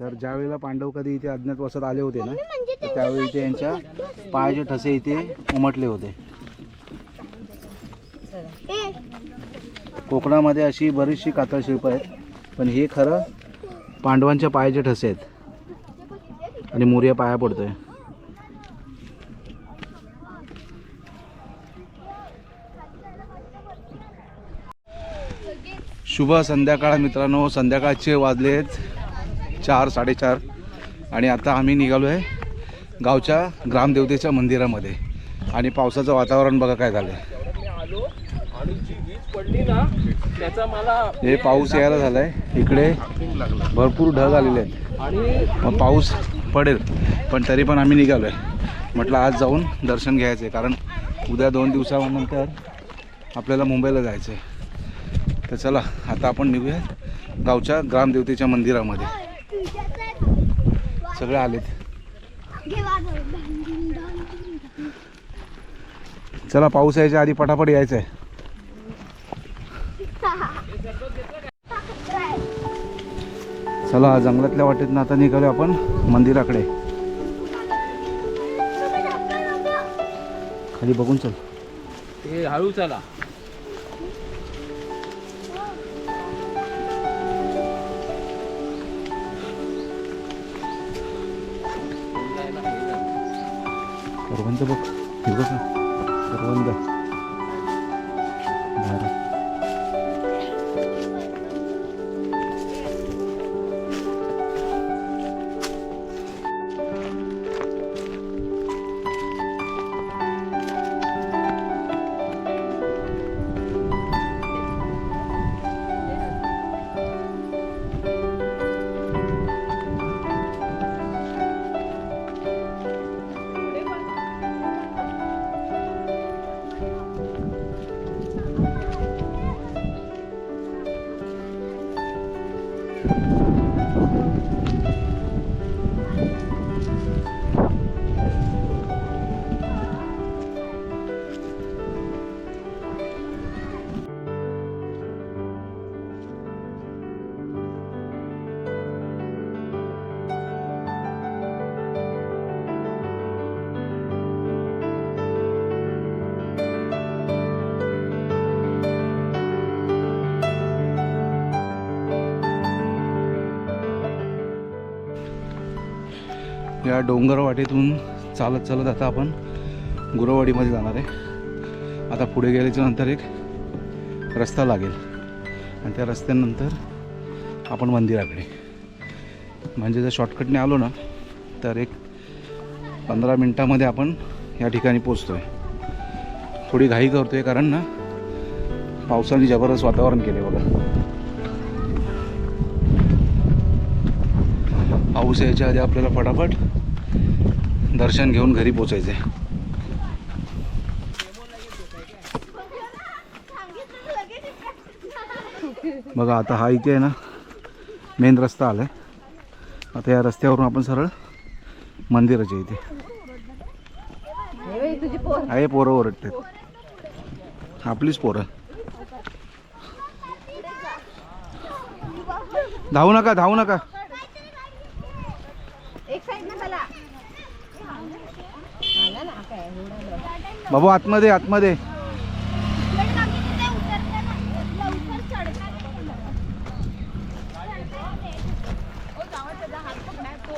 तर ज्यावेळेला पांडव कधी इथे अज्ञातवासात आले होते ना तर त्यावेळी इथे यांच्या पायाचे ठसे इथे उमटले होते. कोकणामध्ये अशी बरीचशी कातळ शिल्प आहेत पण हे खरं पांडवांच्या पायाचे ठसे आहेत. आणि मोर्या पाया पडतोय. शुभ संध्याकाळ मित्रांनो संध्याकाळचे वाजले चार साडेचार. आणि आता आम्ही निघालो आहे गावच्या ग्रामदेवतेच्या मंदिरामध्ये. आणि पावसाचं वातावरण बघा काय झालं हे पाऊस यायला झालाय. इकडे भरपूर ढग आलेले आहेत. मग पाऊस पडेल पण तरी पण आम्ही निघालो आहे म्हटलं आज जाऊन दर्शन घ्यायचं आहे कारण उद्या दोन दिवसानंतर आपल्याला मुंबईला जायचं आहे तर चला आता आपण निघूया गावच्या ग्रामदेवतेच्या मंदिरामध्ये. सगळे आलेत. चला पाऊस यायच्या आधी पटापट यायचं आहे चला जंगलातल्या वाटेतनं आता निघालो आपण मंदिराकडे. खाली बघून चल. ते हळू चला. करवंद बघ हे बघ ना करवंद भारी. या डोंगरवाटेतून चालत चालत आता आपण गुरवाडीमध्ये जाणार आहे. आता पुढे गेल्याच्यानंतर एक रस्ता लागेल. आणि त्या रस्त्यानंतर आपण मंदिराकडे. म्हणजे जर शॉर्टकटने आलो ना तर एक पंधरा मिनटामध्ये आपण या ठिकाणी पोचतो आहे थोडी घाई करतो आहे कारण ना पावसाने जबरदस्त वातावरण केले बघा. पाऊस यायच्या आधी आपल्याला फटाफट दर्शन घेऊन घरी पोचायचं. आहे बघा आता हा इथे आहे ना मेन रस्ता आला आहे. आता या रस्त्यावरून आपण सरळ मंदिराच्या इथे. आहे पोरं ओरडतात. आपलीच पोरं. धावू नका धावू नका. बाबू आतमध्ये आतमध्ये.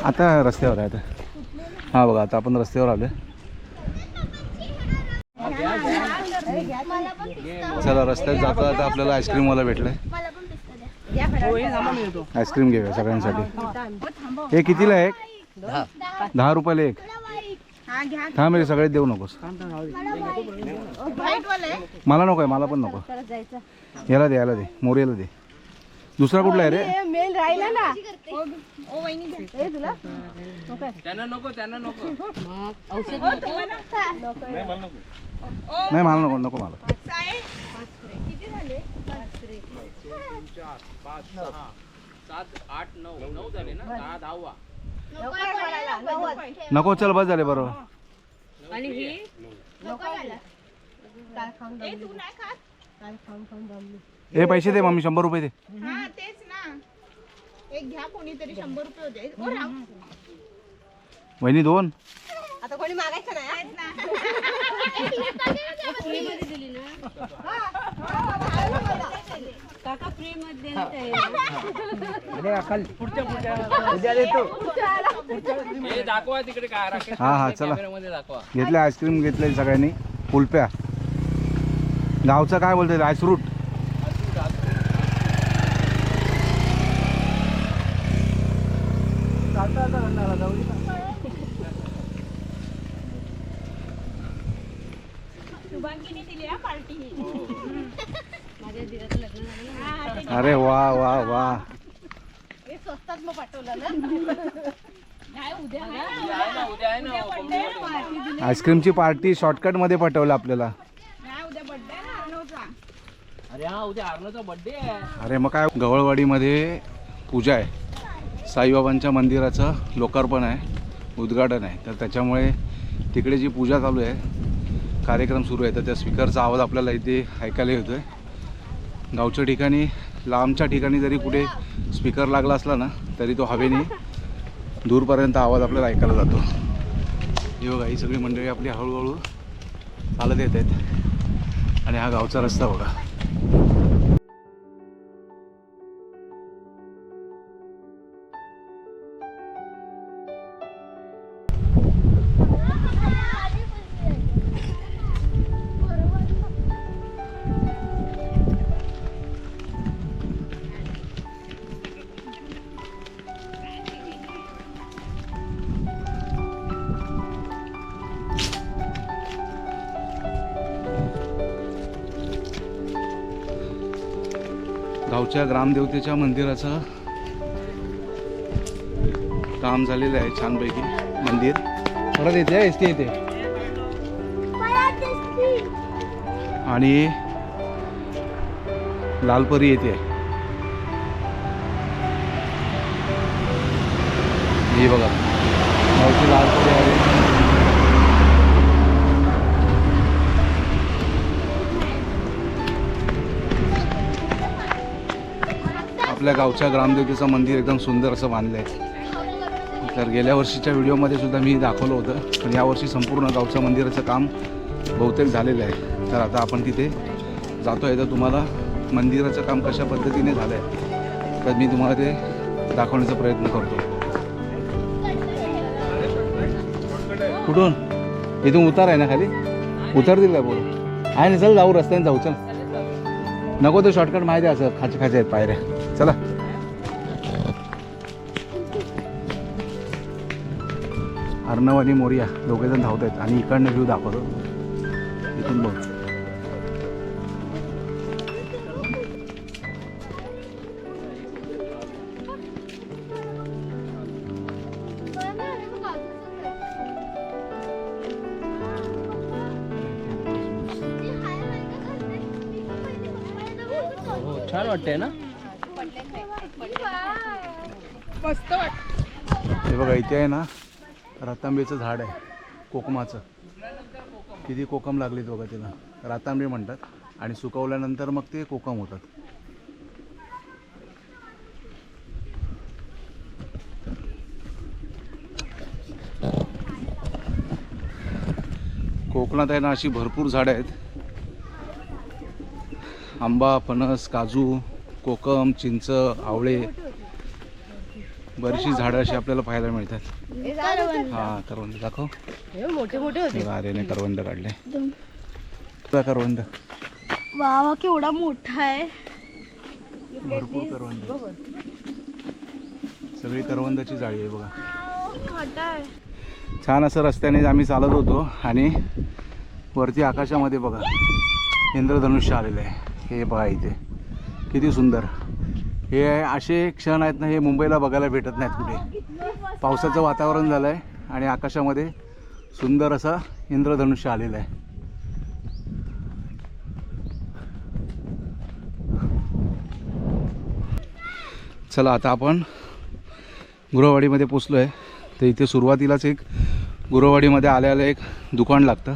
आता रस्त्यावर आहे आता. हा बघा आता आपण रस्त्यावर आलोय. चला रस्त्यात जाता जाता आपल्याला आईस्क्रीमवाला भेटलाय. आईस्क्रीम घेऊया सगळ्यांसाठी. हे कितीला एक? दहा रुपयाला एक. थांब रे सगळे देऊ नकोस. मला नको आहे मला पण नको. याला दे याला दे मोर्याला दे. दुसरा कुठला आहे रे? राहिला ना. हे तुला त्यांना नको त्यांना नको. नाही मला नको नको मला. सात आठ नऊ. नऊ झाले ना? दहा दहावा. नको चल बस झाले बरोबर. आणि ही. हे पैसे दे मम्मी शंभर रुपये दे. हा तेच ना. एक घ्या कोणीतरी शंभर रुपये होते. ओ राम. वहिनी दोन. आता कोणी मागायचं नाही काका फ्री मध्ये हे दाखवा तिकडे काय हा हा चला. दाखवा. घेतले आईस्क्रीम घेतले सगळ्यांनी. कुल्प्या गावचं काय बोलतात आईसरूट शुभांगीने दिली हा पार्टी माझ्या दिराचं लग्न झालं ना. अरे वा वा वा. हे स्वस्तात मग पाठवलं ना? काय उद्या आहे ना. उद्या आहे ना. बंबईमध्ये. आईस्क्रीमची पार्टी शॉर्टकटमध्ये पटवलं आपल्याला. नाही उद्या बर्थडे ना अर्णवचा अरे हा उद्या अर्णवचा बर्थडे आहे. अरे मग काय गवळवाडीमध्ये पूजा आहे. साईबाबांच्या मंदिराचं लोकार्पण आहे उद्घाटन आहे. तर त्याच्यामुळे तिकडे जी पूजा चालू आहे कार्यक्रम सुरू आहे तर त्या स्पीकरचा आवाज आपल्याला इथे ऐकायला येतो आहे गावच्या ठिकाणी लांबच्या ठिकाणी जरी कुठे स्पीकर लागला असला ना तरी तो हवेने दूरपर्यंत आवाज आपल्याला ऐकायला जातो. हे बघा ही सगळी मंडळी आपली हळूहळू चालत येत आहेत. आणि हा गावचा रस्ता बघा. आमच्या ग्रामदेवतेच्या मंदिराचं काम झालेलं आहे छानपैकी. मंदिर. परत येते एस टी येते. आणि लालपरी येते. हे बघा. मावशी लालपरी आहे. आपल्या गावच्या ग्रामदेवतेचं मंदिर एकदम सुंदर असं बांधलं आहे तर गेल्या वर्षीच्या व्हिडिओमध्ये सुद्धा मी दाखवलं होतं. पण यावर्षी संपूर्ण गावच्या मंदिराचं काम बहुतेक झालेलं आहे. तर आता आपण तिथे जातो आहे तर तुम्हाला मंदिराचं काम कशा पद्धतीने झालं आहे तर मी तुम्हाला ते दाखवण्याचा प्रयत्न करतो. कुठून? इथून उतार आहे ना खाली? उतार दिला बोल. आहे ना चल जाऊ रस्त्याने जाऊ चल. नको तो शॉर्टकट माहिती आहे असं खाचे खाचे आहेत पायऱ्या. चला. अर्णव आणि मोर्या दोघे जण धावत आहेत आणि इकडनं व्ह्यू दाखवतो. इथून बघ. हो, छान वाटतंय ना? मस्त हे बघा इथे आहे ना रातांबीचं झाड आहे कोकमाचं. किती कोकम लागलीत बघा तिला रातांबी म्हणतात आणि सुकवल्यानंतर मग ते कोकम होतात. कोकणात आहे ना अशी भरपूर झाडं आहेत. आंबा फणस काजू कोकम चिंच आवळे बरीचशी झाडं अशी आपल्याला पाहायला मिळतात. हा करवंद. दाखव. मोठे मोठे होते. बघा आर्यने करवंद काढले. तुला करवंद? वा केवढा मोठा आहे. भरपूर करवंद सगळी करवंदाची जाळी आहे बघा. छान असं रस्त्याने आम्ही चालत होतो आणि वरती आकाशामध्ये बघा इंद्रधनुष्य आलेलं आहे. हे बघा इथे. किती सुंदर. हे असे क्षण आहेत ना हे मुंबईला बघायला भेटत नाहीत कुठे. पावसाचं वातावरण झालं आहे आणि आकाशामध्ये सुंदर असा इंद्रधनुष्य आलेलं आहे. चला आता आपण गुरवाडीमध्ये पोचलो आहे तर इथे सुरुवातीलाच एक गुरवाडीमध्ये आल्याला एक दुकान लागतं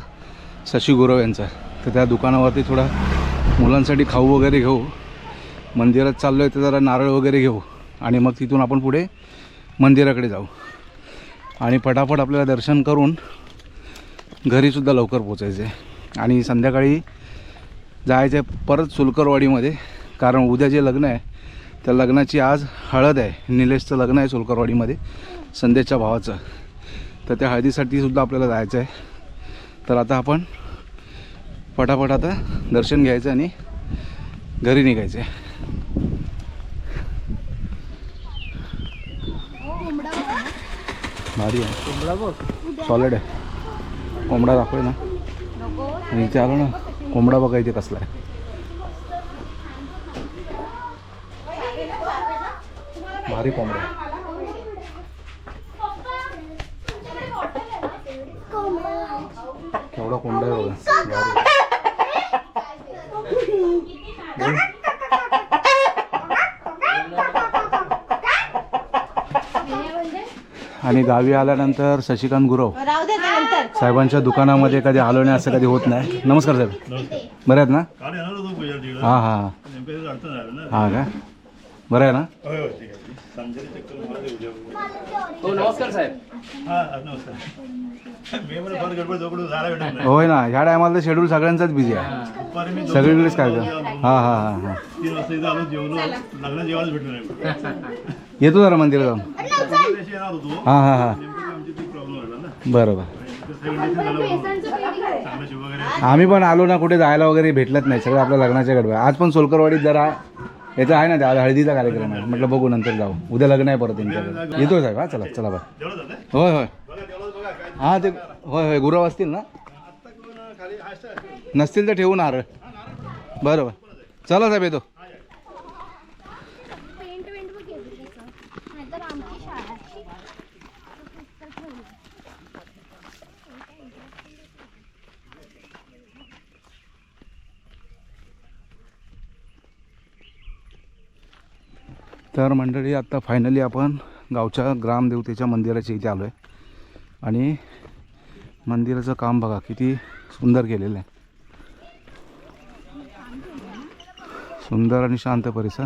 शशी गुरव यांचं. तर त्या दुकानावरती थोडा मुलांसाठी खाऊ वगैरे घेऊ. मंदिरात चाललो आहे तर जरा नारळ वगैरे घेऊ. आणि मग तिथून आपण पुढे मंदिराकडे जाऊ. आणि पटापट आपल्याला दर्शन करून घरीसुद्धा लवकर पोचायचं आहे आणि संध्याकाळी जायचं आहे परत सुलकरवाडीमध्ये. कारण उद्या जे लग्न आहे त्या लग्नाची आज हळद आहे. निलेशचं लग्न आहे सुलकरवाडीमध्ये संदेशच्या भावाचं. तर त्या हळदीसाठी सुद्धा आपल्याला जायचं आहे तर आता आपण पटापट आता दर्शन घ्यायचं आणि घरी निघायचं आहे भारी आहे. बघ सॉलिड आहे. कोंबडा दाखवय ना. आणि इथे आलो ना. कोंबडा बघा इथे कसला आहे. भारी कोंबडा आहे. केवढा कोंबडा आहे बघा. भारी. आणि गावी आल्यानंतर शशिकांत गुरव साहेबांच्या दुकानामध्ये कधी आलो नाही असं कधी होत नाही. नमस्कार साहेब. बरं आहेत ना? हां हां. हां का? बरं आहे ना? होय होय ठीक आहे. संजय चक्कर मला ते उद्या. हो नमस्कार साहेब. होय ना ह्या टायमाला तर शेड्यूल सगळ्यांचाच बिझी आहे. सगळीकडेच काय हां हां हां हां. येतो जरा मंदिरात जाऊन. हां हां हां. नेमकं ते आमची ती प्रॉब्लेम झाला ना. बरं बरं तर सेव्हन डेज झालं म्हणून. चांगलं शिव वगैरे. आम्ही पण आलो ना कुठे जायला वगैरे भेटलंच नाही. सगळं आपल्या लग्नाच्या गडबड आज पण सोलकरवाडीत जरा याचा आहे ना त्या हळदीचा कार्यक्रम आहे. म्हटलं बघू नंतर जाऊ. उद्या लग्न आहे परत येतो साहेब हा चला चला बाय झालं. होय होय बघा जेवढं बघा काय हां ते होय होय गुरव असतील ना? नसतील तर ठेवून नारळ. बरोबर. चला साहेब येतो. तर मंडळी आत्ता फायनली आपण गावच्या ग्रामदेवतेच्या मंदिराच्या इथे आलो आहे आणि मंदिराचं काम बघा किती सुंदर केलेलं आहे. सुंदर आणि शांत परिसर.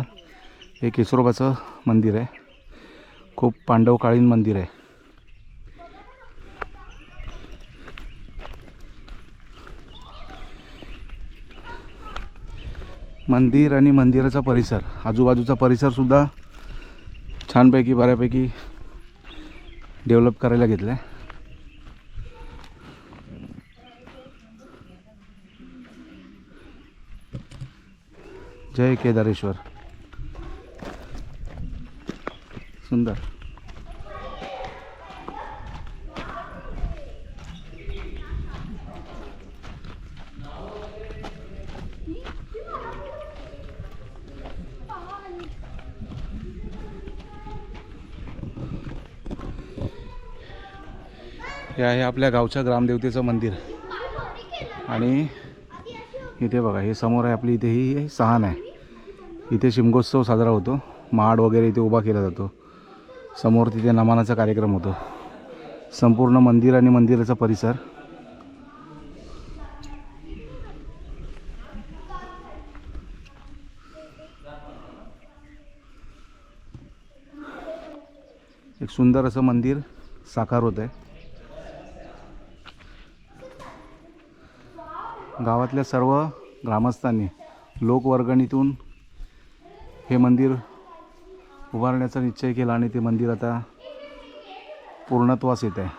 हे केसरोबाचं मंदिर आहे. खूप पांडवकालीन मंदिर आहे. मंदिर आणि मंदिराचा परिसर आजूबाजूचा परिसरसुद्धा छानपैकी बऱ्यापैकी डेव्हलप करायला घेतलं आहे जय केदारेश्वर. सुंदर. हे आहे आपल्या गावच्या ग्रामदेवतेचं मंदिर. आणि इथे बघा हे समोर आहे आपली इथे ही सहान आहे. इथे शिमगोत्सव साजरा होतो. माड वगैरे इथे उभा केला जातो. समोर तिथे नमानाचा कार्यक्रम होतो. संपूर्ण मंदिर आणि मंदिराचा परिसर. एक सुंदर असं मंदिर साकार होत आहे गावातल्या सर्व ग्रामस्थांनी लोकवर्गणीतून हे मंदिर उभारण्याचा निश्चय केला आणि ते मंदिर आता पूर्णत्वास येत आहे.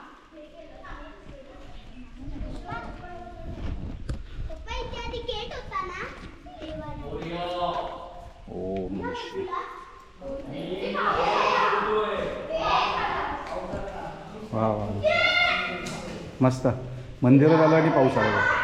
ओम वा वा मस्त. मंदिरात आलं आणि पाऊस आला बघा.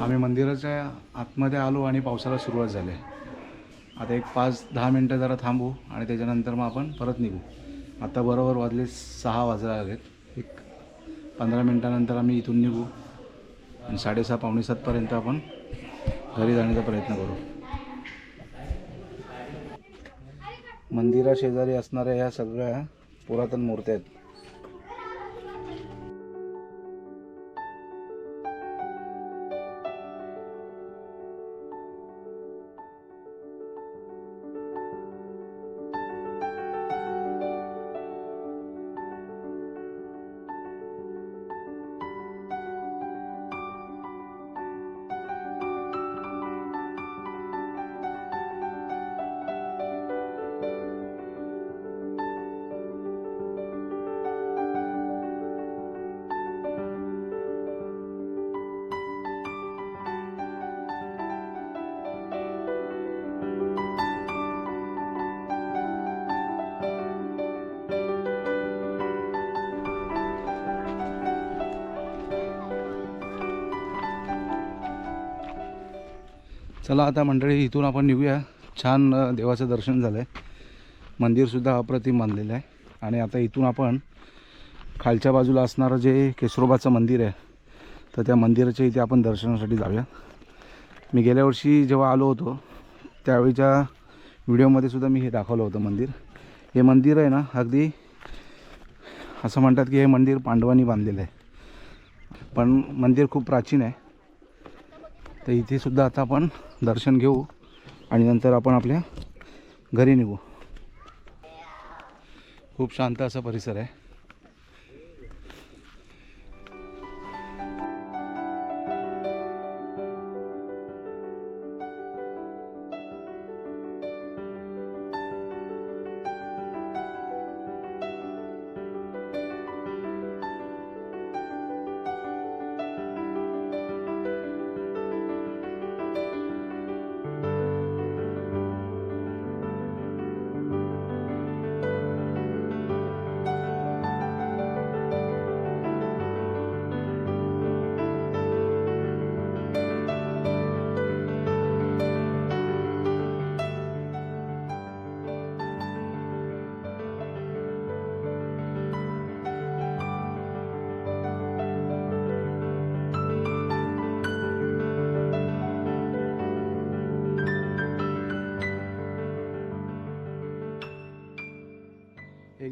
आम्ही मंदिराच्या आतमध्ये आलो आणि पावसाला सुरुवात झाली. आहे. आता एक पाच दहा मिनटं जरा थांबू आणि त्याच्यानंतर मग आपण परत निघू. आता बरोबर वाजले सहा वाजले आहेत एक पंधरा मिनटानंतर आम्ही इथून निघू आणि साडेसहा पावणे सातपर्यंत आपण घरी जाण्याचा प्रयत्न करू. मंदिराशेजारी असणाऱ्या ह्या सगळ्या पुरातन मूर्त्या आहेत. चला आता मंडळी इथून आपण निघूया. छान देवाचं दर्शन झालं आहे मंदिरसुद्धा अप्रतिम बांधलेलं आहे. आणि आता इथून आपण खालच्या बाजूला असणारं जे केसरोबाचं मंदिर आहे तर त्या मंदिराच्या इथे आपण दर्शनासाठी जाऊया. मी गेल्या वर्षी जेव्हा आलो होतो त्यावेळीच्या व्हिडिओमध्ये सुद्धा मी हे दाखवलं होतं मंदिर. हे मंदिर आहे ना अगदी असं म्हणतात की हे मंदिर पांडवांनी बांधलेलं आहे. पण मंदिर खूप प्राचीन आहे. तर इथे सुद्धा आता आपण दर्शन घेऊ आणि नंतर आपण आपल्या घरी निघू. खूप शांत असा परिसर आहे.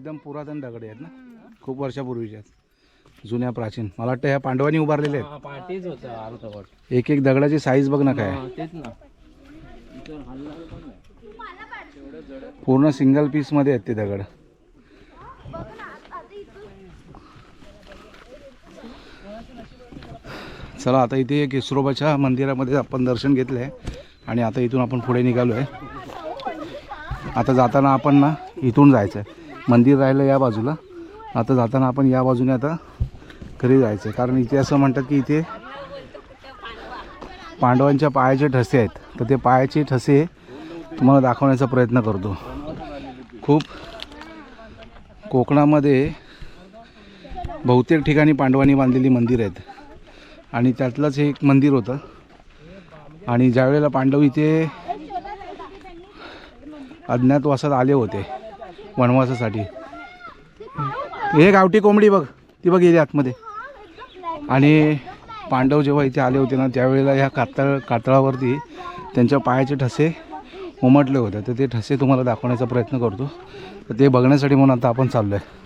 एकदम पुरातन दगडी आहेत ना? खूप वर्षापूर्वीचे आहेत. जुन्या प्राचीन. मला वाटतं ह्या पांडवांनी उभारलेले आहेत. पाठीच होतं अर्धवट एक एक दगडाची साईज बघ ना काय. तेच ना. पूर्ण सिंगल पीसमध्ये आहेत ते दगड. चला आता इथे केसरोबाच्या मंदिरामध्ये आपण दर्शन घेतलं आहे आणि आता इथून आपण पुढे निघालो आहे आता जाताना आपण ना इथून जायचं आहे मंदिर राहिलं या बाजूला. आता जाताना आपण या बाजूने आता घरी जायचं आहे कारण इथे असं म्हणतात की इथे पांडवांच्या पायाचे ठसे आहेत. तर ते पायाचे ठसे तुम्हाला दाखवण्याचा प्रयत्न करतो. खूप कोकणामध्ये बहुतेक ठिकाणी पांडवांनी बांधलेली मंदिर आहेत. आणि त्यातलंच हे एक मंदिर होतं. आणि ज्यावेळेला पांडव इथे अज्ञातवासात आले होते वनवासासाठी. हे गावठी कोंबडी बघ ती बघ गेली आतमध्ये. आणि पांडव जेव्हा इथे आले होते ना त्यावेळेला ह्या कातळ कातळावरती त्यांच्या पायाचे ठसे उमटले होते. तर ते ठसे तुम्हाला दाखवण्याचा प्रयत्न करतो. तर ते बघण्यासाठी म्हणून आता आपण चाललो आहे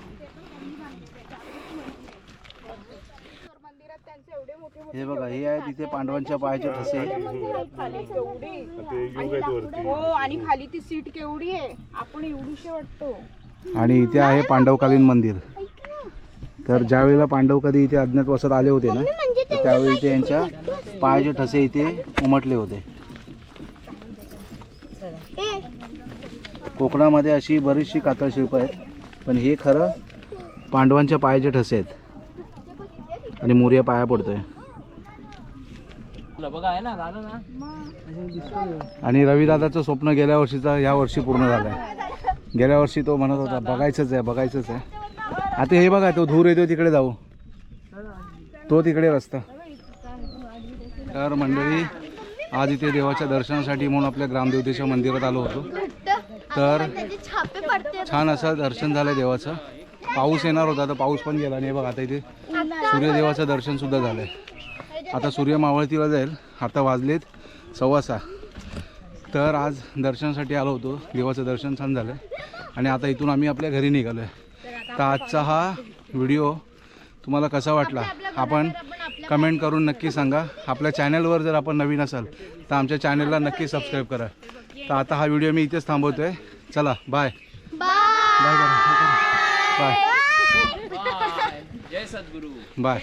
हे बघा हे आहे तिथे पांडवांच्या पायाचे ठसे. हो आणि खाली ती सीट केवढी आहे. आपण एवढीशी वाटतो. आणि इथे आहे पांडवकालीन मंदिर. तर ज्यावेळेला पांडव कधी इथे अज्ञातवासात आले होते ना तर त्यावेळी ते यांच्या पायाचे ठसे इथे उमटले होते. कोकणामध्ये अशी बरीचशी कातळशिल्प आहेत पण हे खरं पांडवांच्या पायाचे ठसे आहेत. आणि मोर्या पाया पडतोय. तुला बघा आहे ना दादा ना? आणि रविदादाचं स्वप्न गेल्या वर्षीचा या वर्षी पूर्ण झालं आहे गेल्या वर्षी तो म्हणत होता बघायचंच आहे बघायचंच आहे. आता हे बघा तो धूर येतो तिकडे जाऊ. तो तिकडे रस्ता. तर मंडळी आज इथे देवाच्या दर्शनासाठी म्हणून आपल्या ग्रामदेवतेच्या मंदिरात आलो होतो. तर छान असं दर्शन झालं देवाचं. पाऊस येणार होता तर पाऊस पण गेला नाही बघा आता इथे सूर्यदेवाचं दर्शन सुद्धा झालंय. आता सूर्य मावळतीला जाईल. आता वाजलेत सव्वा सहा तर आज दर्शनासाठी आलो होतो. देवाचं दर्शन छान झालं आणि आता इथून आम्ही आपल्या घरी निघालो आहे तर आजचा हा व्हिडिओ तुम्हाला कसा वाटला? आपण कमेंट करून नक्की सांगा. आपल्या चॅनलवर जर आपण नवीन असाल तर आमच्या चॅनलला नक्की सबस्क्राईब करा. तर आता हा व्हिडिओ मी इथेच थांबवतो आहे चला बाय. Bye bye. जय सद्गुरू. बाय.